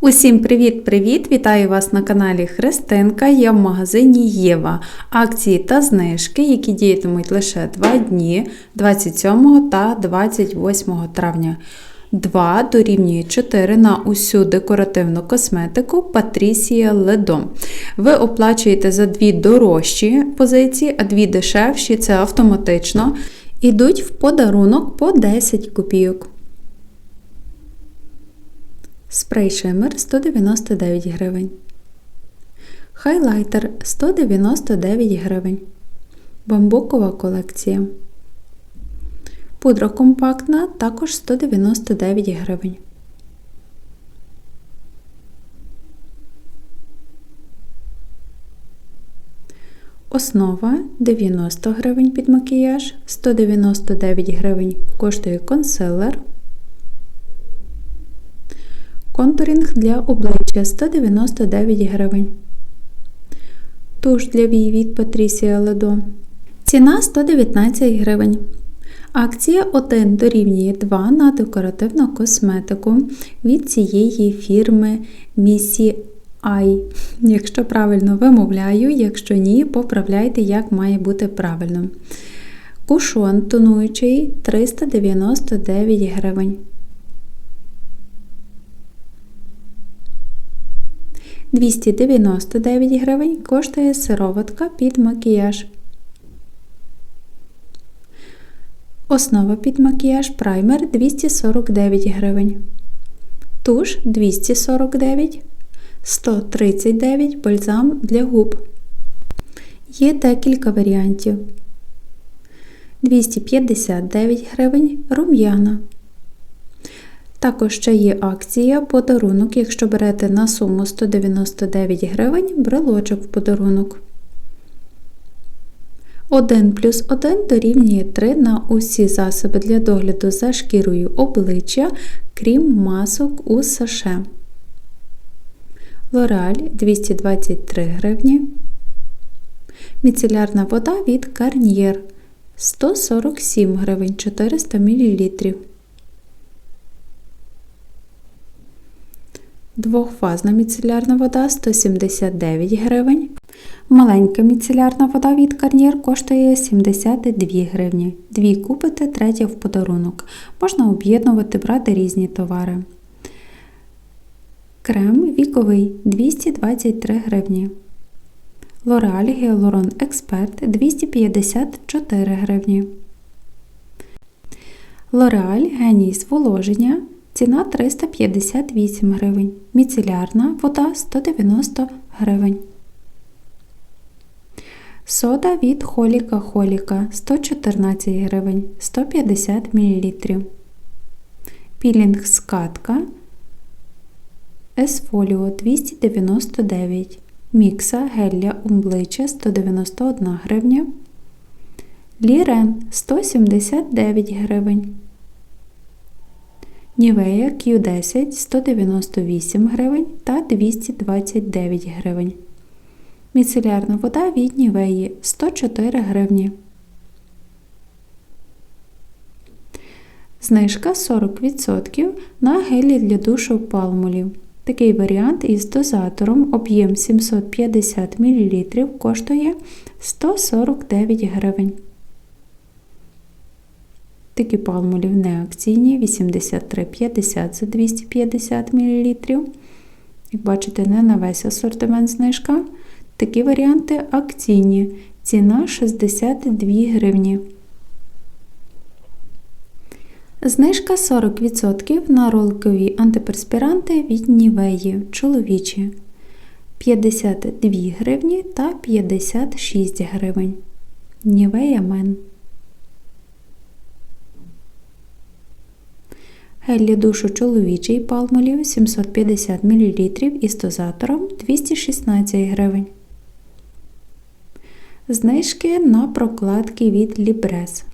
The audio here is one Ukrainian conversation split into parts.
Усім привіт-привіт! Вітаю вас на каналі Христинка. Я в магазині Єва. Акції та знижки, які діятимуть лише 2 дні 27 та 28 травня. 2 дорівнює 4 на усю декоративну косметику Патрісія Ледо. Ви оплачуєте за дві дорожчі позиції, а дві дешевші це автоматично. Ідуть в подарунок по 10 копійок. Спрей шимер 199 гривень. Хайлайтер 199 гривень. Бамбукова колекція. Пудра компактна також 199 гривень. Основа 90 гривень під макіяж, 199 гривень коштує консилер. Контурінг для обличчя 199 гривень. Туш для вій від Патрісія Ледо. Ціна 119 гривень. Акція 1 дорівнює 2 на декоративну косметику від цієї фірми Missy Ай. Якщо правильно вимовляю, якщо ні, поправляйте, як має бути правильно. Кушон тонуючий 399 гривень. 299 гривень коштує сироватка під макіяж. Основа під макіяж праймер 249 гривень. Туш 249 139 бальзам для губ. Є декілька варіантів. 259 гривень рум'яна. Також ще є акція подарунок, якщо берете на суму 199 гривень брелочок в подарунок. 1 плюс 1 дорівнює 3 на усі засоби для догляду за шкірою обличчя, крім масок у саше. Лореаль 223 гривні. Міцелярна вода від Garnier 147 гривень 400 мл. Двохфазна міцелярна вода 179 гривень. Маленька міцелярна вода від Garnier коштує 72 гривні. Дві купите, третя в подарунок. Можна об'єднувати, брати різні товари. Крем віковий 223 гривні. L'Oreal Hyaluron Expert 254 гривні. L'Oreal Геній зволоження Ціна 358 гривень. Міцелярна вода 190 гривень. Сода від Холіка Холіка 114 гривень 150 мл. Пілінг скатка Есфоліо 299 Мікса гелля обличчя 191 гривня. Лірен 179 гривень. Нівея Q10 198 гривень та 229 гривень. Міцелярна вода від Нівеї 104 гривні. Знижка 40% на гелі для душу палмолів. Такий варіант із дозатором об'єм 750 мл коштує 149 гривень. Такі палмолів неакційні 83,50 за 250 мл. Як бачите, не на весь асортимент знижка. Такі варіанти акційні. Ціна 62 гривні. Знижка 40% на ролкові антиперспіранти від Нівеї чоловічі 52 гривні та 56 гривень. Нівея Мен. Гель для душу чоловічий палмолів 750 мл із дозатором 216 гривень. Знижки на прокладки від Libres.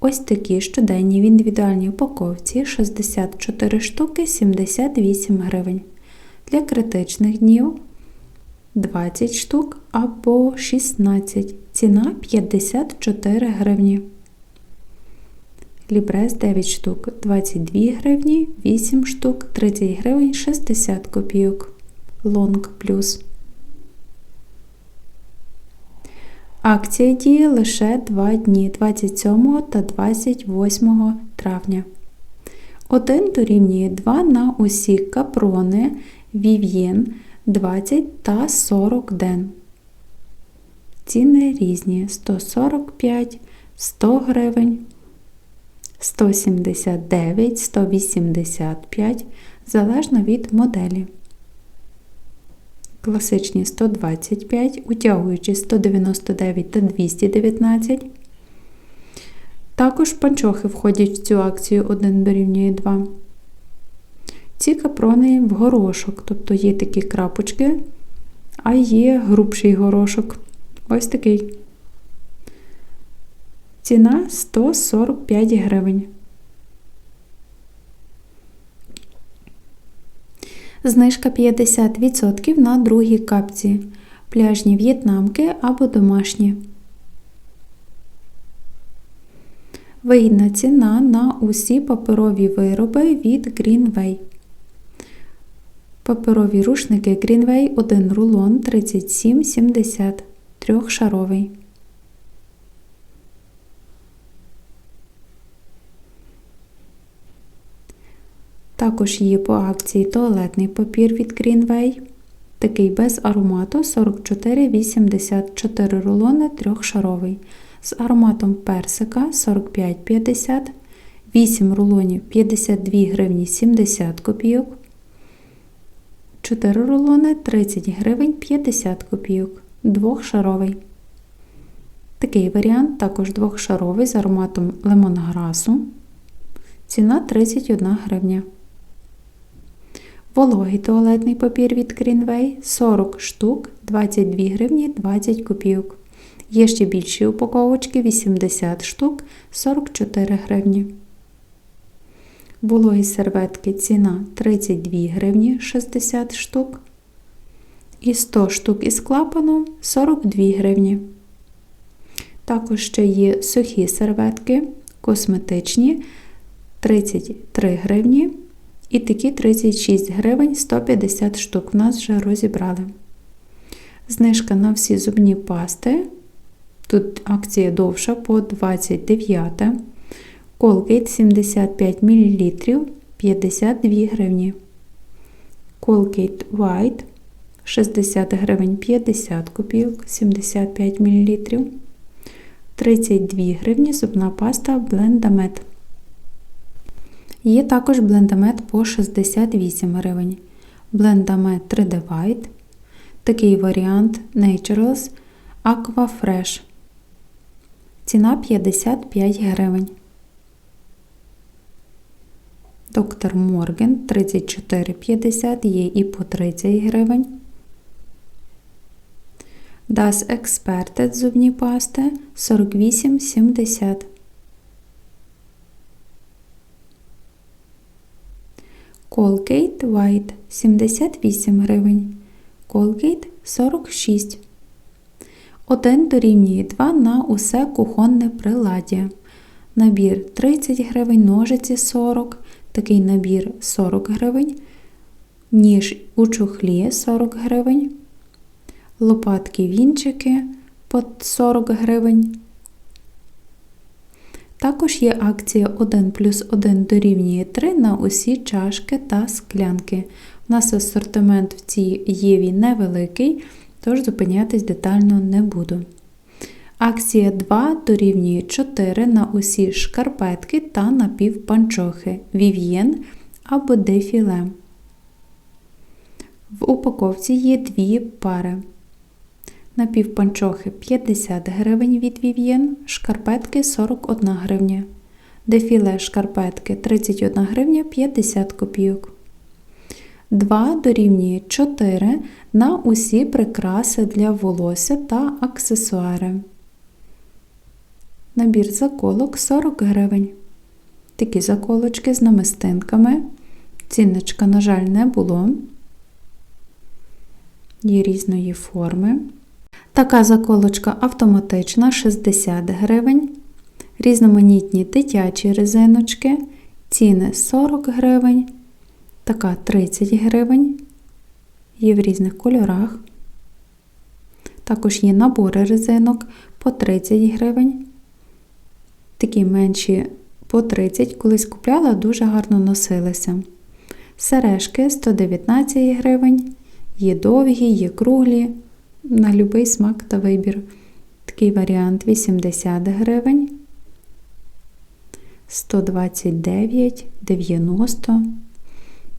Ось такі щоденні в індивідуальній упаковці 64 штуки 78 гривень. Для критичних днів 20 штук або 16. Ціна 54 гривні. Лібрес 9 штук 22 гривні, 8 штук 30 гривень 60 копійок. Лонг плюс. Акція діє лише 2 дні 27 та 28 травня. 1 дорівнює 2 на усі капрони Vivien 20 та 40 ден. Ціни різні 145, 100 гривень, 179, 185, залежно від моделі. Класичні 125, утягуючі 199 та 219. Також панчохи входять в цю акцію 1 дорівнює 2. Ці капрони в горошок, тобто є такі крапочки, а є грубший горошок. Ось такий. Ціна 145 гривень. Знижка 50% на другі капці. Пляжні в'єтнамки або домашні. Вигідна ціна на усі паперові вироби від Greenway. Паперові рушники Greenway 1 рулон 37,70 трьохшаровий. Також є по акції туалетний папір від Greenway. Такий без аромату 44,84 рулони трьохшаровий. З ароматом персика 45,50, 8 рулонів 52 гривні 70 копійок. 4 рулони 30 гривень 50 копійок. Двохшаровий. Такий варіант також двохшаровий з ароматом лемонграсу. Ціна 31 гривня. Вологий туалетний папір від Greenway 40 штук 22 гривні 20 копійок. Є ще більші упаковочки 80 штук 44 гривні. Вологі серветки ціна 32 гривні 60 штук. І 100 штук із клапаном 42 гривні. Також ще є сухі серветки, косметичні 33 гривні. І такі 36 гривень 150 штук. В нас вже розібрали. Знижка на всі зубні пасти. Тут акція довша по 29. Colgate 75 мл 52 гривні. Colgate White 60 гривень 50 копійок 75 мл. 32 гривні зубна паста Blendamed. Є також блендамет по 68 гривень. Блендамет 3D White. Такий варіант Naturals Aqua Fresh. Ціна 55 гривень. Доктор Морген 34,50 є і по 30 гривень. Das Experted зубні пасти 48,70 Colgate White 78 гривень. Colgate 46. 1 дорівнює 2 на усе кухонне приладдя. Набір 30 гривень, ножиці 40, такий набір 40 гривень, ніж у чохлі 40 гривень, лопатки вінчики по 40 гривень. Також є акція 1 плюс 1 дорівнює 3 на усі чашки та склянки. У нас асортимент в цій єві невеликий, тож зупинятись детально не буду. Акція 2 дорівнює 4 на усі шкарпетки та напівпанчохи Vivien або дефіле. В упаковці є дві пари. Напівпанчохи 50 гривень від Vivien, шкарпетки 41 гривня. Дефіле шкарпетки 31 гривня 50 копійок. 2 дорівнює 4 на усі прикраси для волосся та аксесуари. Набір заколок 40 гривень. Такі заколочки з намистинками. Цінничка, на жаль, не було. Є різної форми. Така заколочка автоматична 60 гривень. різноманітні дитячі резиночки, ціни 40 гривень, така 30 гривень, є в різних кольорах. Також є набори резинок по 30 гривень. Такі менші по 30, колись купляла, дуже гарно носилися. Сережки 119 гривень, є довгі, є круглі, на будь-який смак та вибір. Такий варіант 80 гривень, 129, 90.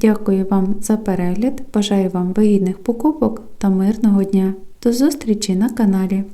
Дякую вам за перегляд. Бажаю вам вигідних покупок та мирного дня. До зустрічі на каналі.